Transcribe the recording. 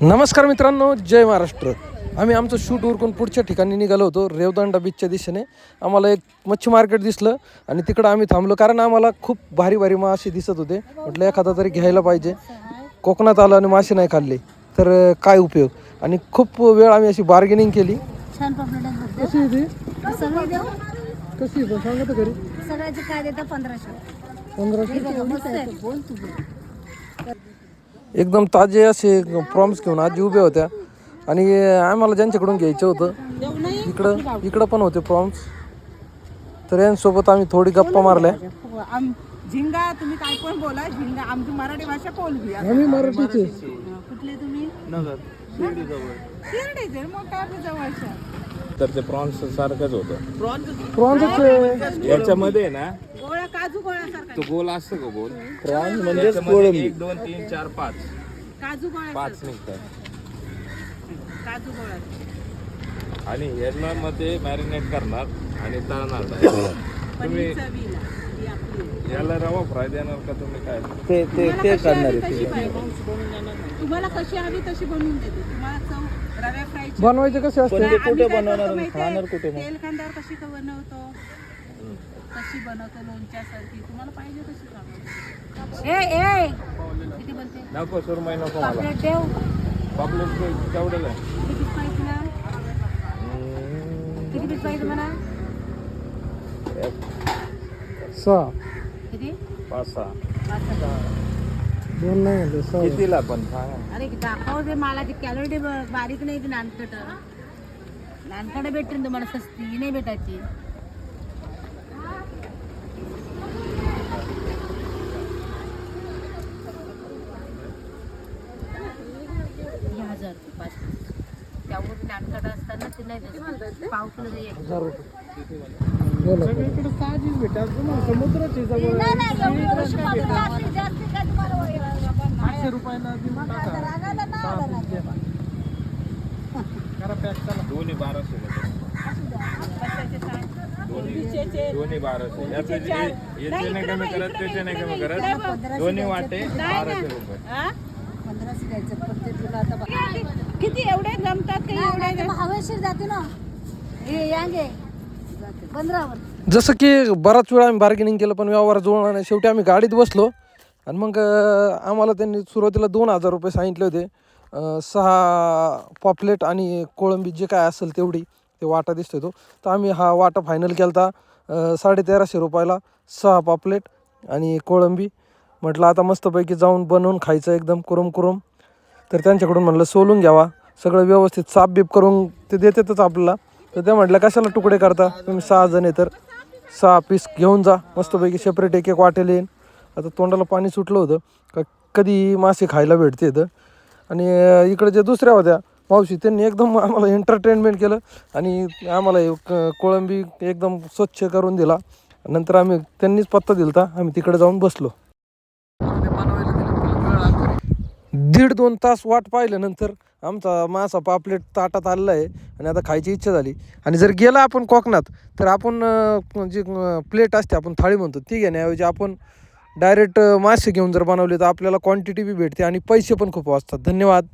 नमस्कार मित्रांनो जय महाराष्ट्र. आम्ही आमचं शूट उरकून पुढच्या ठिकाणी निघालो होतो रेवदंडा बीचच्या दिशेने. आम्हाला एक मच्छी मार्केट दिसलं आणि तिकडं आम्ही थांबलो कारण आम्हाला खूप भारी भारी मासे दिसत होते. म्हटलं एखादा तरी घ्यायला पाहिजे. कोकणात आलो आणि मासे नाही खाल्ले तर काय उपयोग? आणि खूप वेळ आम्ही अशी बार्गेनिंग केली. कशी आहे. एकदम ताजे असे प्रॉम्स घेऊन आजी उभ्या होत्या. आणि आम्हाला ज्यांच्याकडून घ्यायचं होतं इकडं इकडं पण होते प्रॉम्स तर यांसोबत आम्ही थोडी गप्पा मारल्या. झिंगा तुम्ही काय पण बोला झिंगा आमची मराठी भाषा कोलबी. आम्ही मराठीचे. कुठले तुम्ही? शिर्डीचे मग काय आपल्या जवळच्या तर ते प्रॉन्स सारखंच होतं. प्रॉन्सच याच्यामध्ये ना गोळा काजू तो गोल असतो का गोल? प्रॉन्स म्हणजे त्याच्यामध्ये एक दोन तीन चार पाच. काजू गोळ्या पाच निघतात. काजू गोळा आणि याला मध्ये मॅरिनेट करणार आणि तळणार direct. तुम्ही पनीर चवीला ही आपली. याला रवा फ्राय देणार का तुम्ही काय? ते ते ते करणार कशी पाहिजे. तुम्हाला कशी हवी तशी बनवून देते. तुम्हाला चव रव्या फ्रायची. बनवायचे कसे असते कुठे बनवणार खाणार कुठे तेल खांद्यावर कशी का बनवतो? कशी बनवतो लोणच्यासारखी? तुम्हाला पाहिजे तशी बनवतो ए ए! किती बोलते नको सुरमई नको मला. पापलेट देव पॉपलेट केवढं आहे. किती पीस पाहिजे तुला किती पीस पाहिजे तुम्हाला सहा. किती? पाच सहा. पाच सहा. दोन नाही म्हणले सहा. कितीला पण अरे दाखव ते मला ती कॅलरी बारीक नाही ती नानकट नानकट भेटते तुम्हाला सस्ती नाही भेटायची हे हजार रुपये पाच piece. नानकट असताना ते नाही देत. पाव किलो दे एक. हजार रुपये. बोला समुद्राची वय- आठशे रुपयाला ना आला ना. दोन्ही बाराशे. दोन्ही बाराशे. याचे नाही कमी करत त्याचे नाही कमी करत. दोन्ही वाटे बाराशे रुपये? पंधराशे द्यायचं पण ते तुला आता बघ. किती एवढे जमतात काही एवढे हवेशीर जाते ना. हे यांगे. पंधरावर जसं की बराच वेळा आम्ही बार्गेनिंग केलं पण व्यवहार जुळला नाही. शेवटी आम्ही गाडीत बसलो. आणि मग आम्हाला त्यांनी सुरुवातीला दोन हजार रुपये सांगितले होते. सहा पॉपलेट आणि कोळंबी जे काय असेल तेवढी ते वाटा दिसतो तो. तर आम्ही हा वाटा फायनल केला होता साडे तेराशे रुपयाला सहा पॉपलेट आणि कोळंबी. म्हटलं आता मस्तपैकी जाऊन बनवून खायचं एकदम कुरम कुरम. तर त्यांच्याकडून म्हणलं सोलून घ्यावा. सगळं व्यवस्थित साप बीप करून ते देतातच आपल्याला. तर ते म्हटलं कशाला तुकडे करता? तुम्ही सहा जण आहे तर. सहा पीस घेऊन जा. मस्तपैकी सेपरेट एक एक वाटेल येईन. आता तोंडाला पाणी सुटलं होतं. का कधी मासे खायला भेटते तर आणि इकडे जे दुसऱ्या होत्या मावशी त्यांनी एकदम आम्हाला एंटरटेनमेंट केलं. आणि आम्हाला क- कोळंबी एकदम स्वच्छ करून दिला. नंतर आम्ही त्यांनीच पत्ता दिला होता आम्ही तिकडे जाऊन बसलो. दीड दोन तास वाट पाहिल्यानंतर आमचा मासा पापलेट ताटात आलेला आहे आणि आता खायची इच्छा झाली. आणि जर गेला आपण कोकणात तर आपण जी म्हणजे, प्लेट असते आपण थाळी म्हणतो ती घेण्याऐवजी आपण डायरेक्ट मासे घेऊन जर बनवले तर आपल्याला क्वांटिटी बी भेटते आणि पैसे पण खूप वाचतात. धन्यवाद.